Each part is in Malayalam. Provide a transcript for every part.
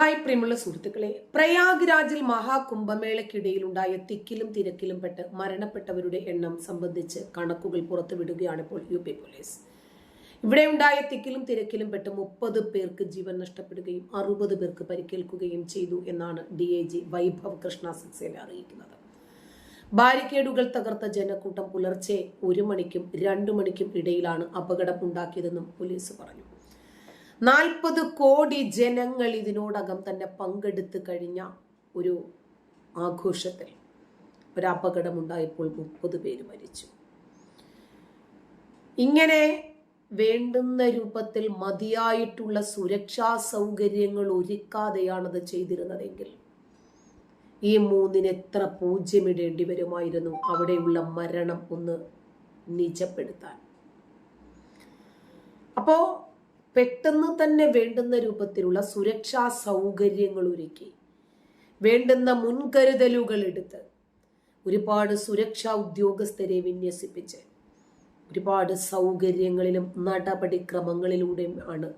ഹായ് പ്രിയമുള്ള സുഹൃത്തുക്കളെ. പ്രയാഗ്രാജിൽ മഹാകുംഭമേളയ്ക്കിടയിലുണ്ടായ തിക്കിലും തിരക്കിലും പെട്ട് മരണപ്പെട്ടവരുടെ എണ്ണം സംബന്ധിച്ച് കണക്കുകൾ പുറത്തുവിടുകയാണ് ഇപ്പോൾ യു പി പോലീസ്. ഇവിടെ ഉണ്ടായ തിക്കിലും തിരക്കിലും പെട്ട് മുപ്പത് പേർക്ക് ജീവൻ നഷ്ടപ്പെടുകയും അറുപത് പേർക്ക് പരിക്കേൽക്കുകയും ചെയ്തു എന്നാണ് D I G Vaibhav Krishna Saxena അറിയിക്കുന്നത്. ബാരിക്കേഡുകൾ തകർത്ത ജനക്കൂട്ടം പുലർച്ചെ ഒരു മണിക്കും രണ്ടു മണിക്കും ഇടയിലാണ് അപകടം ഉണ്ടാക്കിയതെന്നും പോലീസ് പറഞ്ഞു. നാൽപ്പത് കോടി ജനങ്ങൾ ഇതിനോടകം തന്നെ പങ്കെടുത്തു കഴിഞ്ഞ ഒരു ആഘോഷത്തിൽ ഒരു അപകടമുണ്ടായപ്പോൾ മുപ്പത് പേര് മരിച്ചു. ഇങ്ങനെ വേണ്ടുന്ന രൂപത്തിൽ മതിയായിട്ടുള്ള സുരക്ഷാ സൗകര്യങ്ങൾ ഒരുക്കാതെയാണത് ചെയ്തിരുന്നതെങ്കിൽ ഈ മൂന്നിന് എത്ര പൂജ്യമിടേണ്ടി വരുമായിരുന്നു? അവിടെയുള്ള മരണം ഒന്ന് നിജപ്പെടുത്താൻ. അപ്പോ പെട്ടെന്ന് തന്നെ വേണ്ടുന്ന രൂപത്തിലുള്ള സുരക്ഷാ സൗകര്യങ്ങൾ ഒരുക്കി. വേണ്ടുന്ന മുൻകരുതലുകൾ എടുത്ത് ഒരുപാട് സുരക്ഷാ ഉദ്യോഗസ്ഥരെ വിന്യസിപ്പിച്ച് ഒരുപാട് സൗകര്യങ്ങളിലും നടപടിക്രമങ്ങളിലൂടെയും ആണ്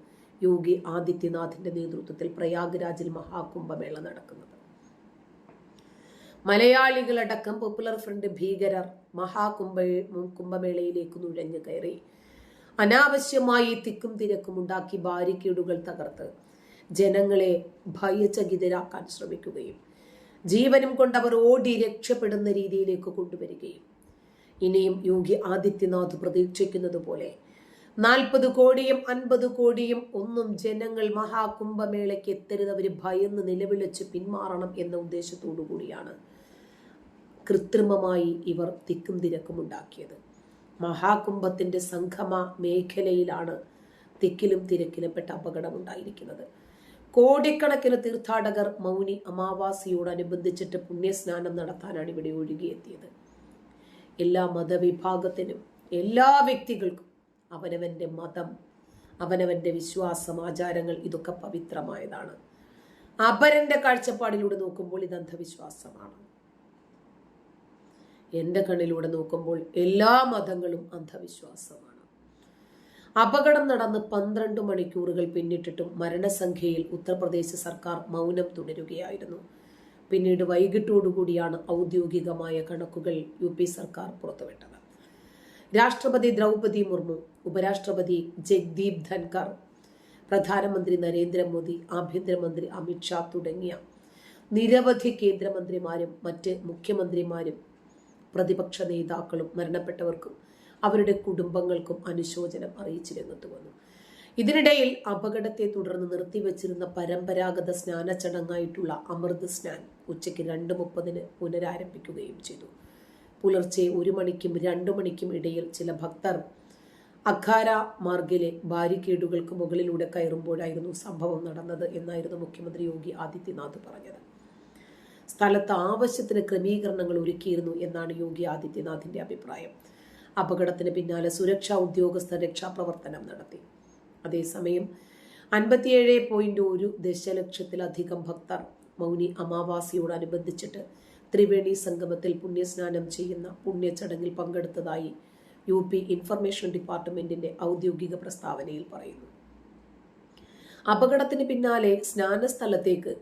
യോഗി ആദിത്യനാഥിന്റെ നേതൃത്വത്തിൽ പ്രയാഗ്രാജിൽ മഹാകുംഭമേള നടക്കുന്നത്. മലയാളികളടക്കം പോപ്പുലർ ഫ്രണ്ട് ഭീകരർ മഹാകുംഭ കുംഭമേളയിലേക്ക് നുഴഞ്ഞു കയറി. അനാവശ്യമായി തിക്കും തിരക്കും ഉണ്ടാക്കി ബാരിക്കേഡുകൾ തകർത്ത് ജനങ്ങളെ ഭയചകിതരാക്കാൻ ശ്രമിക്കുകയും ജീവനും കൊണ്ടവർ ഓടി രക്ഷപ്പെടുന്ന രീതിയിലേക്ക് കൊണ്ടുവരികയും. ഇനിയും യോഗി ആദിത്യനാഥ് പ്രതീക്ഷിക്കുന്നത് പോലെ നാൽപ്പത് കോടിയും അൻപത് കോടിയും ഒന്നും ജനങ്ങൾ മഹാകുംഭമേളയ്ക്ക് എത്തരുത് അവർ ഭയന്ന് നിലവിളിച്ച് പിന്മാറണം എന്ന ഉദ്ദേശത്തോടു കൂടിയാണ് കൃത്രിമമായി ഇവർ തിക്കും തിരക്കും ഉണ്ടാക്കിയത്. മഹാകുംഭത്തിന്റെ സംഗമ മേഖലയിലാണ് തിക്കിലും തിരക്കിലും പെട്ട അപകടമുണ്ടായിരിക്കുന്നത്. കോടിക്കണക്കിന് തീർത്ഥാടകർ മൗനി അമാവാസിയോടനുബന്ധിച്ചിട്ട് പുണ്യസ്നാനം നടത്താനാണ് ഇവിടെ ഒഴുകിയെത്തിയത്. എല്ലാ മതവിഭാഗത്തിനും എല്ലാ വ്യക്തികൾക്കും അവനവന്റെ മതം അവനവന്റെ വിശ്വാസം ആചാരങ്ങൾ ഇതൊക്കെ പവിത്രമായതാണ്. അപരന്റെ കാഴ്ചപ്പാടിലൂടെ നോക്കുമ്പോൾ ഇത് അന്ധവിശ്വാസമാണ്. എന്റെ കണ്ണിലൂടെ നോക്കുമ്പോൾ എല്ലാ മതങ്ങളും അന്ധവിശ്വാസമാണ്. അപകടം നടന്ന് പന്ത്രണ്ട് മണിക്കൂറുകൾ പിന്നിട്ടിട്ടും മരണസംഖ്യയിൽ ഉത്തർപ്രദേശ് സർക്കാർ മൗനം തുടരുകയായിരുന്നു. പിന്നീട് വൈകിട്ടോടുകൂടിയാണ് ഔദ്യോഗികമായ കണക്കുകൾ യു പി സർക്കാർ പുറത്തുവിട്ടത്. രാഷ്ട്രപതി ദ്രൗപതി മുർമു ഉപരാഷ്ട്രപതി ജഗ്ദീപ് ധൻകർ പ്രധാനമന്ത്രി നരേന്ദ്രമോദി ആഭ്യന്തരമന്ത്രി അമിത്ഷാ തുടങ്ങിയ നിരവധി കേന്ദ്രമന്ത്രിമാരും മറ്റ് മുഖ്യമന്ത്രിമാരും പ്രതിപക്ഷ നേതാക്കളും മരണപ്പെട്ടവർക്കും അവരുടെ കുടുംബങ്ങൾക്കും അനുശോചനം അറിയിച്ചു രംഗത്ത് വന്നു. ഇതിനിടയിൽ അപകടത്തെ തുടർന്ന് നിർത്തിവെച്ചിരുന്ന പരമ്പരാഗത സ്നാന ചടങ്ങായിട്ടുള്ള അമൃത് സ്നാൻ ഉച്ചയ്ക്ക് രണ്ട് മുപ്പതിന് പുനരാരംഭിക്കുകയും ചെയ്തു. പുലർച്ചെ ഒരു മണിക്കും രണ്ടു മണിക്കും ഇടയിൽ ചില ഭക്തർ അഖാര മാർഗിലെ ബാരിക്കേഡുകൾക്ക് മുകളിലൂടെ കയറുമ്പോഴായിരുന്നു സംഭവം നടന്നത് എന്നായിരുന്നു മുഖ്യമന്ത്രി യോഗി ആദിത്യനാഥ് പറഞ്ഞത്. സ്ഥലത്ത് ആവശ്യത്തിന് ക്രമീകരണങ്ങൾ ഒരുക്കിയിരുന്നു എന്നാണ് യോഗി ആദിത്യനാഥിന്റെ അഭിപ്രായം. അപകടത്തിന് പിന്നാലെ സുരക്ഷാ ഉദ്യോഗസ്ഥർ രക്ഷാപ്രവർത്തനം നടത്തി. അതേസമയം അൻപത്തിയേഴ് പോയിന്റ് ഒരു ദശലക്ഷത്തിലധികം ഭക്തർ മൗനി അമാവാസിയോടനുബന്ധിച്ചിട്ട് ത്രിവേണി സംഗമത്തിൽ പുണ്യസ്നാനം ചെയ്യുന്ന പുണ്യചടങ്ങിൽ പങ്കെടുത്തതായി യു പി ഇൻഫർമേഷൻ ഡിപ്പാർട്ട്മെന്റിന്റെ ഔദ്യോഗിക പ്രസ്താവനയിൽ പറയുന്നു. അപകടത്തിന് പിന്നാലെ സ്നാനസ്ഥലത്തേക്ക്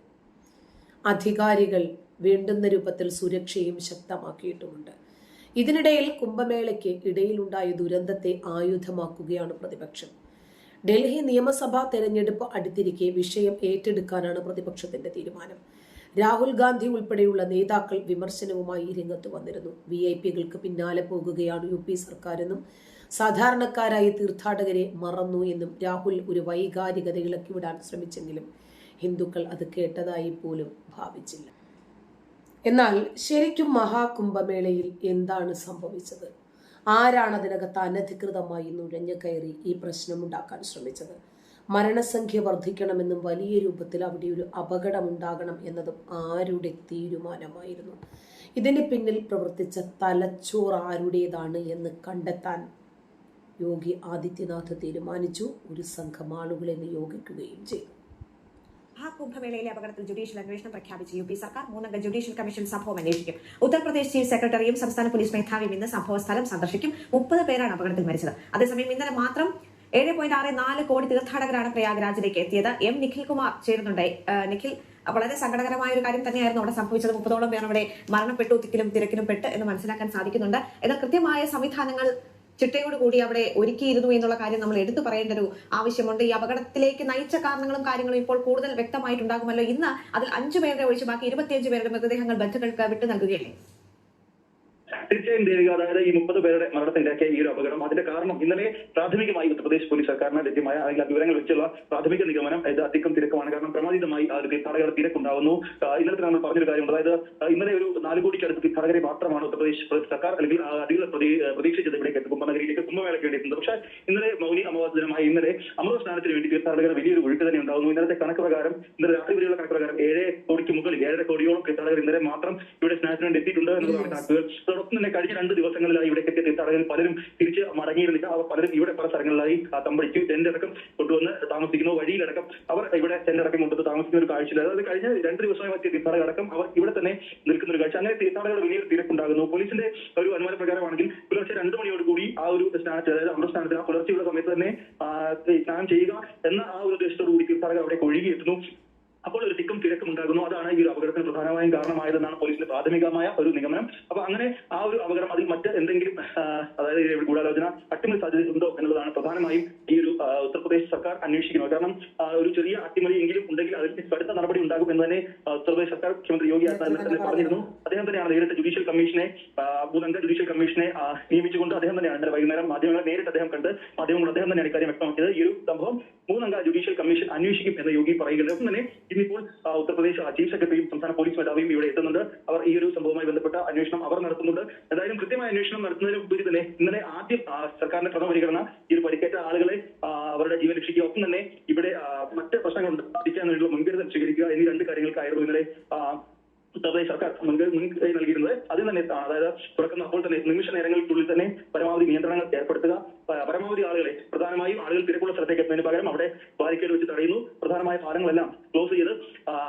അധികാരികൾ വേണ്ടുന്ന രൂപത്തിൽ സുരക്ഷയും ശക്തമാക്കിയിട്ടുമുണ്ട്. ഇതിനിടയിൽ കുംഭമേളയ്ക്ക് ഇടയിലുണ്ടായ ദുരന്തത്തെ ആയുധമാക്കുകയാണ് പ്രതിപക്ഷം. ഡൽഹി നിയമസഭാ തെരഞ്ഞെടുപ്പ് അടുത്തിരിക്കെ വിഷയം ഏറ്റെടുക്കാനാണ് പ്രതിപക്ഷത്തിന്റെ തീരുമാനം. രാഹുൽ ഗാന്ധി ഉൾപ്പെടെയുള്ള നേതാക്കൾ വിമർശനവുമായി രംഗത്ത് വന്നിരുന്നു. വി ഐ പികൾക്ക് പിന്നാലെ പോകുകയാണ് യു പി സർക്കാരെന്നും സാധാരണക്കാരായ തീർത്ഥാടകരെ മറന്നു എന്നും രാഹുൽ ഒരു വൈകാരികത ഇളക്കിവിടാൻ ശ്രമിച്ചെങ്കിലും ഹിന്ദുക്കൾ അത് കേട്ടതായി പോലും ഭാവിച്ചില്ല. എന്നാൽ ശരിക്കും മഹാകുംഭമേളയിൽ എന്താണ് സംഭവിച്ചത്? ആരാണ് അതിനകത്ത് അനധികൃതമായി നുഴഞ്ഞു കയറി ഈ പ്രശ്നമുണ്ടാക്കാൻ ശ്രമിച്ചത്? മരണസംഖ്യ വർദ്ധിക്കണമെന്നും വലിയ രൂപത്തിൽ അവിടെ ഒരു അപകടമുണ്ടാകണം എന്നതും ആരുടെ തീരുമാനമായിരുന്നു? ഇതിന് പിന്നിൽ പ്രവർത്തിച്ച തലച്ചോർ ആരുടേതാണ് എന്ന് കണ്ടെത്താൻ യോഗി ആദിത്യനാഥ് തീരുമാനിച്ചു. ഒരു സംഘം ആളുകളെ നിയോഗിക്കുകയും ചെയ്തു. മഹാകുംഭമേളയിലെ അപകടത്തിൽ ജുഡീഷ്യൽ അന്വേഷണം പ്രഖ്യാപിച്ച് യു പി സർക്കാർ മൂന്നംഗ ജുഡീഷ്യൽ കമ്മീഷൻ സംഭവം അന്വേഷിക്കും. ഉത്തർപ്രദേശ് ചീഫ് സെക്രട്ടറിയും സംസ്ഥാന പോലീസ് മേധാവിയും ഇന്ന് സംഭവസ്ഥലം സന്ദർശിക്കും. മുപ്പത് പേരാണ് അപകടത്തിൽ മരിച്ചത്. അതേസമയം ഇന്നലെ മാത്രം ഏഴ് പോയിന്റ് ആറ് നാല് കോടി തീർത്ഥാടകരാണ് പ്രയാഗ്രാജിലേക്ക് എത്തിയത്. എം നിഖിൽ കുമാർ ചേരുന്നുണ്ട്. നിഖിൽ വളരെ സങ്കടകരമായ ഒരു കാര്യം തന്നെയായിരുന്നു അവിടെ സംഭവിച്ചത്. മുപ്പതോളം പേർ അവിടെ മരണപ്പെട്ടു തിക്കിലും തിരക്കിലും പെട്ട് എന്ന് മനസ്സിലാക്കാൻ സാധിക്കുന്നുണ്ട്. എന്നാൽ കൃത്യമായ സംവിധാനങ്ങൾ ചിട്ടയോടുകൂടി അവിടെ ഒരുക്കിയിരുന്നു എന്നുള്ള കാര്യം നമ്മൾ എടുത്തു പറയേണ്ട ഒരു ആവശ്യമുണ്ട്. ഈ അപകടത്തിലേക്ക് നയിച്ച കാരണങ്ങളും കാര്യങ്ങളും ഇപ്പോൾ കൂടുതൽ വ്യക്തമായിട്ടുണ്ടാകുമല്ലോ. ഇന്ന് അതിൽ അഞ്ചു പേരുടെ ഒഴിച്ച് ബാക്കി ഇരുപത്തിയഞ്ച് പേരുടെ മൃതദേഹങ്ങൾ ബന്ധുക്കൾക്ക് വിട്ടു നൽകുകയല്ലേ? തീർച്ചയായും ദേവിക അതായത് ഈ മുപ്പത് പേരുടെ മരണത്തിന്റെയൊക്കെ ഈ ഒരു അപകടം. അതിന്റെ കാരണം ഇന്നലെ പ്രാഥമികമായി ഉത്തർപ്രദേശ് പോലീസ് സർക്കാരിന് ലഭ്യമായ അല്ലെങ്കിൽ വിവരങ്ങൾ വെച്ചുള്ള പ്രാഥമിക നിഗമനം. ഇത് അധികം തിരക്കുമാണ് കാരണം പ്രമാദിതമായി ആ ഒരു തീർത്ഥാടകരുടെ തിരക്കുണ്ടാവുന്നു. ഇന്നലത്തെ നമ്മൾ പറഞ്ഞൊരു കാര്യം അതായത് ഇന്നലെ ഒരു നാല് കോടിക്ക് അടുത്ത് തീർത്ഥാടകരെ മാത്രമാണ് ഉത്തർപ്രദേശ് സർക്കാർ അല്ലെങ്കിൽ അധികൃതർ പ്രതീ- പ്രതീക്ഷിച്ചത് ഇവിടേക്ക് കുംഭനഗരിയിലേക്ക് കുംഭമേളയ്ക്ക് വേണ്ടി എത്തുന്നത് പക്ഷേ ഇന്നലെ മൗനി അമാവാസ ദിനമായ ഇന്നലെ അമൃത സ്നാനത്തിന് വേണ്ടി തീർത്ഥാടകർ വലിയൊരു ഒഴുക്ക് തന്നെ ഉണ്ടാകുന്നു ഇന്നലത്തെ കണക്ക് പ്രകാരം ഇന്നലെ രാത്രി വരെയുള്ള കണക്ക് പ്രകാരം ഏഴ് കോടിക്ക് മുകളിൽ ഏഴര കോടിയോളം തീർത്ഥാടകർ ഇന്നലെ മാത്രം ഇവിടെ സ്നാനത്തിന് വേണ്ടി എത്തിയിട്ടുണ്ട് എന്നുള്ളതാണ് കണക്കുകൾ. തന്നെ കഴിഞ്ഞ രണ്ട് ദിവസങ്ങളിലായി ഇവിടെ എത്തിയ തീർത്ഥാടകർ പലരും തിരിച്ച് മടങ്ങിയിരുന്നില്ല. അവർ പലരും ഇവിടെ പല സ്ഥലങ്ങളിലായി തമ്പടിച്ച് ടെന്റടക്കം കൊണ്ടുവന്ന് താമസിക്കുന്നു. വഴിയിലടക്കം അവർ ഇവിടെ ടെന്റ് അടക്കം കൊണ്ടുവന്ന് താമസിക്കുന്ന ഒരു കാഴ്ചയില്ല അതായത് കഴിഞ്ഞ രണ്ട് ദിവസമായി എത്തിയ തീർത്ഥാടകർ അടക്കം അവർ ഇവിടെ തന്നെ നിൽക്കുന്ന ഒരു കാഴ്ച. അങ്ങനെ തീർത്ഥാടകർ വലിയൊരു തിരക്കുണ്ടാകുന്നു. പോലീസിന്റെ ഒരു അനുമാന പ്രകാരമാണെങ്കിൽ പുലർച്ചെ രണ്ട് മണിയോട് കൂടി ആ ഒരു സ്നാനത്തിൽ അതായത് അമൃത സ്നാനത്തിൽ ആ പുലർച്ചെയുള്ള സമയത്ത് തന്നെ സ്നാനം ചെയ്യുക എന്ന ആ ഒരു ഉദ്ദേശത്തോടു കൂടി തീർത്ഥാടകർ അവിടെ ഒഴുകിയെത്തുന്നു അപ്പോൾ ഒരു തിക്കും തിരക്കും ഉണ്ടാകുന്നു. അതാണ് ഈ ഒരു അപകടത്തിന് പ്രധാനമായും കാരണമായതെന്നാണ് പോലീസിന്റെ പ്രാഥമികമായ ഒരു നിഗമനം. അപ്പൊ അങ്ങനെ ആ ഒരു അപകടം അതിൽ മറ്റ് എന്തെങ്കിലും അതായത് ഗൂഢാലോചന അട്ടിമറി സാധ്യതയുണ്ടോ എന്നുള്ളതാണ് പ്രധാനമായും ഈ ഒരു ഉത്തർപ്രദേശ് സർക്കാർ അന്വേഷിക്കുന്നത്. കാരണം ഒരു ചെറിയ അട്ടിമറി എങ്കിലും ഉണ്ടെങ്കിൽ അതിൽ കടുത്ത നടപടി ഉണ്ടാകും എന്ന് തന്നെ ഉത്തർപ്രദേശ് സർക്കാർ മുഖ്യമന്ത്രി യോഗി ആദിത്യനാഥ് തന്നെ പറഞ്ഞിരുന്നു. അദ്ദേഹം തന്നെയാണ് നേരിട്ട് ജുഡീഷ്യൽ കമ്മീഷനെ ഭൂതംഗ ജുഡീഷ്യൽ കമ്മീഷനെ നിയമിച്ചുകൊണ്ട് അദ്ദേഹം തന്നെയാണ് ഇന്നലെ വൈകുന്നേരം മാധ്യമങ്ങളെ നേരിട്ട് അദ്ദേഹം കണ്ട് മാധ്യമങ്ങൾ അദ്ദേഹം തന്നെയാണ് ഇക്കാര്യം വ്യക്തമാക്കിയത്. ഈ ഒരു സംഭവം മൂന്നംഗ ജുഡീഷ്യൽ കമ്മീഷൻ അന്വേഷിക്കും എന്ന് യോഗി പറയുകയും തന്നെ ഇന്നിപ്പോൾ ഇപ്പോൾ ഉത്തർപ്രദേശ് ചീഫ് സെക്രട്ടറിയും സംസ്ഥാന പോലീസ് മേധാവിയും ഇവിടെ എത്തുന്നുണ്ട്. അവർ ഈ ഒരു സംഭവവുമായി ബന്ധപ്പെട്ട അന്വേഷണം അവർ നടത്തുന്നുണ്ട്. എന്തായാലും കൃത്യമായ അന്വേഷണം നടത്തുന്നതിന് ഉപരി തന്നെ ഇന്നലെ ആദ്യം സർക്കാരിന്റെ പ്രഥമ പരിഗണന ഈ ഒരു പരിക്കേറ്റ ആളുകളെ അവരുടെ ജീവൻ രക്ഷിക്കുക ഒപ്പം തന്നെ ഇവിടെ മറ്റ് പ്രശ്നങ്ങളുണ്ട്. ബാധിക്കാൻ വേണ്ടിയുള്ള മുൻകരുതൽ സ്വീകരിക്കുക എന്നീ രണ്ട് കാര്യങ്ങൾക്കായിരുന്നു ഇന്നലെ ഉത്തർപ്രദേശ് സർക്കാർ മുൻകൈ നൽകിയിരുന്നത്. തന്നെ അതായത് തുറക്കുന്ന അപ്പോൾ തന്നെ നിമിഷ നേരങ്ങൾക്കുള്ളിൽ തന്നെ പരമാവധി നിയന്ത്രണങ്ങൾ ഏർപ്പെടുത്തുക. പരമാവധി ആളുകളെ പ്രധാനമായും ആളുകൾ തിരക്കുള്ള സ്ഥലത്തേക്ക് എത്തുന്നതിന് പകരം അവിടെ ബാരിക്കേഡ് വെച്ച് തടയുന്നു. പ്രധാനമായ പാലങ്ങളെല്ലാം ക്ലോസ് ചെയ്ത്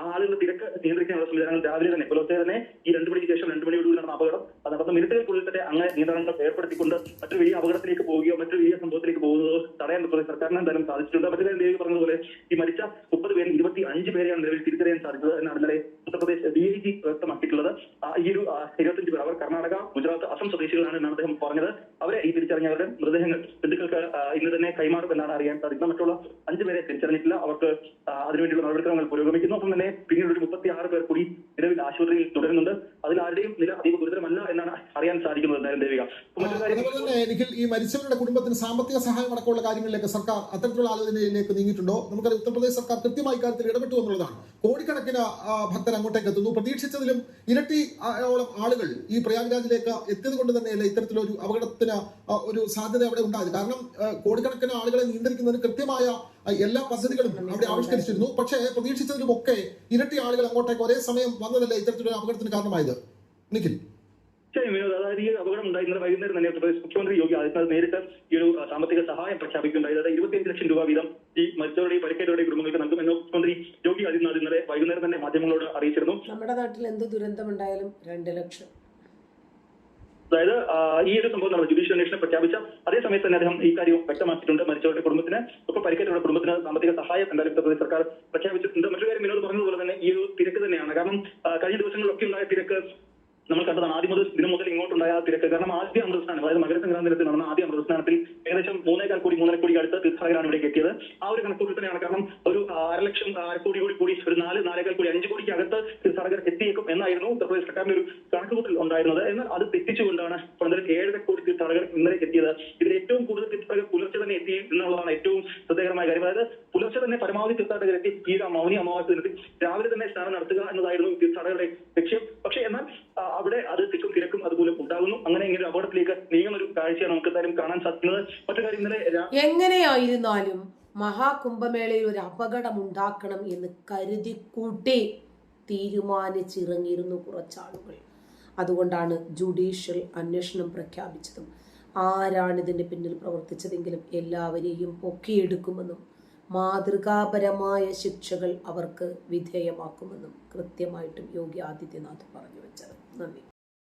ആളുകളുടെ തിരക്ക് നിയന്ത്രിക്കാനുള്ള സംവിധാനങ്ങൾ രാവിലെ തന്നെ പുലർച്ചെ തന്നെ ഈ രണ്ടു മണിക്ക് ശേഷം രണ്ടു മണിയോടുകൂടി നടന്ന അപകടം. അത് നടന്ന മിനിറ്റുകൾക്കുള്ളിൽ തന്നെ അങ്ങനെ നിയന്ത്രണങ്ങൾ ഏർപ്പെടുത്തിക്കൊണ്ട് മറ്റൊരു വലിയ അപകടത്തിലേക്ക് പോവുകയോ മറ്റൊരു വലിയ സംഭവത്തിലേക്ക് പോകുന്നതോ തടയാൻ ഉത്തർപ്രദേശ് സർക്കാരിന് എന്തായാലും സാധിച്ചിട്ടുണ്ട്. മറ്റു കാര്യം പറഞ്ഞതുപോലെ ഈ മരിച്ച മുപ്പത് പേരിൽ ഇരുപത്തി അഞ്ച് പേരെയാണ് നിലവിൽ തിരിച്ചറിയാൻ സാധിച്ചത് എന്നാണ് ഇന്നലെ ഉത്തർപ്രദേശ് ഡി ഐ ജി വ്യക്തമാക്കിയിട്ടുള്ളത് ആ, ഈ ഒരു ആ, ഇരുപത്തഞ്ച് പേർ അവർ കർണാടക ഗുജറാത്ത് അസം സ്വദേശികളാണ് എന്നാണ് അദ്ദേഹം പറഞ്ഞത്. അവരെ ഈ തിരിച്ചറിഞ്ഞവരുടെ മൃതദേഹങ്ങൾ ബന്ധുക്കൾക്ക് ഇന്ന് തന്നെ കൈമാറും. അറിയാൻ മറ്റുള്ള അഞ്ച് പേരെ തിരിച്ചറിഞ്ഞിട്ടില്ല. അവർക്ക് അതിനുവേണ്ടിയുള്ള നടപടിക്രമങ്ങൾ പുരോഗമിക്കുന്നു. ഒപ്പം തന്നെ പിന്നീട് ഒരു മുപ്പത്തി ആറ് പേർ കൂടി നിലവിൽ ആശുപത്രിയിൽ തുടരുന്നുണ്ട്. അതിൽ ആരുടെയും നില അതീവ ഗുരുതരമല്ല എന്നാണ് അറിയാൻ സാധിക്കുന്നത് ദേവിക. തന്നെ എനിക്ക് ഈ മരിച്ചവരുടെ കുടുംബത്തിന് സാമ്പത്തിക സഹായം അടക്കമുള്ള കാര്യങ്ങളിലേക്ക് സർക്കാർ അത്തരത്തിലുള്ള ആലോചനയിലേക്ക് നീങ്ങിയിട്ടുണ്ടോ? നമുക്ക് ഉത്തർപ്രദേശ് സർക്കാർ കൃത്യമായി കാര്യത്തിൽ ഇടപെട്ടു എന്നുള്ളതാണ്. കോടിക്കണക്കിന് ഭക്തർ അങ്ങോട്ടേക്ക് എത്തുന്നു. പ്രതീക്ഷിച്ചതിലും ഇരട്ടി ഓളം ആളുകൾ ഈ പ്രയാഗ്രാജിലേക്ക് എത്തിയത് കൊണ്ട് തന്നെയല്ല ഇത്തരത്തിലൊരു അപകടത്തിന് ഒരു സാധ്യത അവിടെ ഉണ്ടായത്. കാരണം കോടിക്കണക്കിന് ആളുകളെ നിയന്ത്രിക്കുന്നതിന് കൃത്യമായ എല്ലാ പദ്ധതികളും അവിടെ ആവിഷ്കരിച്ചിരുന്നു. പക്ഷേ പ്രതീക്ഷിച്ചതിലുമൊക്കെ ഇരട്ടി ആളുകൾ അങ്ങോട്ടേക്ക് ഒരേ സമയം വന്നതല്ലേ ഇത്തരത്തിലൊരു അപകടത്തിന് കാരണമായത്? നിഖിൽ. വിനോദ്. അതായത് ഈ അപകടം ഉണ്ടായി. ഇന്നലെ വൈകുന്നേരം തന്നെ ഉത്തർപ്രദേശ് മുഖ്യമന്ത്രി യോഗി ആദിത്യനാഥ് നേരിട്ട് ഈ ഒരു സാമ്പത്തിക സഹായം പ്രഖ്യാപിക്കുകയുണ്ടായി. അതായത് ഇരുപത്തിയഞ്ച് ലക്ഷം രൂപ വീതം ഈ മരിച്ചവരുടെയും പരിക്കേറ്റവരുടെയും കുടുംബങ്ങൾക്ക് നൽകുമെന്ന് മുഖ്യമന്ത്രി യോഗി ആദിത്യനാഥ് ഇന്നലെ വൈകുന്നേരം തന്നെ മാധ്യമങ്ങളോട് അറിയിച്ചിരുന്നു. നമ്മുടെ നാട്ടിൽ എന്ത് ദുരന്തമുണ്ടായാലും രണ്ട് ലക്ഷം. അതായത് ഈ ഒരു സംഭവം നമ്മൾ ജുഡീഷ്യൽ അന്വേഷണം പ്രഖ്യാപിച്ച അതേ സമയത്ത് തന്നെ അദ്ദേഹം ഈ കാര്യം വ്യക്തമാക്കിയിട്ടുണ്ട്. മരിച്ചവരുടെ കുടുംബത്തിന് ഒപ്പം പരിക്കേറ്റവരുടെ കുടുംബത്തിന് സാമ്പത്തിക സഹായം എന്തായാലും ഉത്തർപ്രദേശ് സർക്കാർ പ്രഖ്യാപിച്ചിട്ടുണ്ട്. മറ്റൊരു കാര്യം വിനോദ് പറഞ്ഞതുപോലെ തന്നെ ഈ ഒരു തിരക്ക് തന്നെയാണ്. കാരണം കഴിഞ്ഞ ദിവസങ്ങളിലൊക്കെ ഉണ്ടായ തിരക്ക് നമ്മൾ കണ്ടതാണ് ആദ്യം മുതൽ ദിനം മുതൽ ഇങ്ങോട്ടുണ്ടായ തിരക്ക്. കാരണം ആദ്യ അമൃതസ്ഥാനം അതായത് മകരസംക്രാന്തി ദിനത്തിൽ നടന്ന ആദ്യ അമൃതസ്ഥാനത്തിൽ ഏകദേശം മൂന്നേകാൽ കോടി മൂന്നര കോടി അടുത്ത് തീർത്ഥാടകരാണ് ഇവിടേക്ക് എത്തിയത്. ആ ഒരു കണക്കൂടി തന്നെയാണ് കാരണം ഒരു അരലക്ഷം അരക്കോടി കൂടി കൂടി ഒരു നാല് നാലേകാൽ കോടി അഞ്ച് കോടിക്ക് അകത്ത് തീർത്ഥാടകർ എത്തിയേക്കും എന്നായിരുന്നു ഉത്തർപ്രദേശ് സർക്കാരിന്റെ ഒരു കണക്കുകൂട്ടൽ ഉണ്ടായിരുന്നത്. എന്നാൽ അത് തെറ്റിച്ചുകൊണ്ടാണ് പന്ത്രണ്ട് ഏഴര കോടി തീർത്ഥാടകർ ഇന്നലെ എത്തിയത്. ഇതിൽ ഏറ്റവും കൂടുതൽ തീർത്ഥാടകർ പുലർച്ചെ തന്നെ എത്തി എന്നുള്ളതാണ് ഏറ്റവും ശ്രദ്ധേയമായ കാര്യം. അതായത് പുലർച്ചെ തന്നെ പരമാവധി തീർത്ഥാടകർ എത്തി. ഈ മൗനി അമാവാസ ദിനത്തിൽ രാവിലെ തന്നെ സ്നാനം നടത്തുക എന്നതായിരുന്നു തീർത്ഥാടകരുടെ ലക്ഷ്യം. പക്ഷേ എന്നാൽ അവിടെ അത് തിക്കും തിരക്കും അതുപോലെ ഉണ്ടാകുന്നു. അങ്ങനെ ഇങ്ങനെ ഒരു അപകടത്തിലേക്ക് നീങ്ങുന്ന ഒരു കാഴ്ചയാണ് നമുക്ക് എന്തായാലും കാണാൻ സാധിക്കുന്നത്. മറ്റു കാര്യം ഇന്നലെ എങ്ങനെയായിരുന്നാലും മഹാകുംഭമേളയിൽ ഒരു അപകടം ഉണ്ടാക്കണം എന്ന് കരുതി കൂട്ടി തീരുമാനിച്ചിറങ്ങിയിരുന്നു കുറച്ചാളുകൾ. അതുകൊണ്ടാണ് ജുഡീഷ്യൽ അന്വേഷണം പ്രഖ്യാപിച്ചതും. ആരാണ് ഇതിന്റെ പിന്നിൽ പ്രവർത്തിച്ചതെങ്കിലും എല്ലാവരെയും പൊക്കിയെടുക്കുമെന്നും മാതൃകാപരമായ ശിക്ഷകൾ അവർക്ക് വിധേയമാക്കുമെന്നും കൃത്യമായിട്ടും യോഗി ആദിത്യനാഥ് പറഞ്ഞു വെച്ചത്. നന്ദി.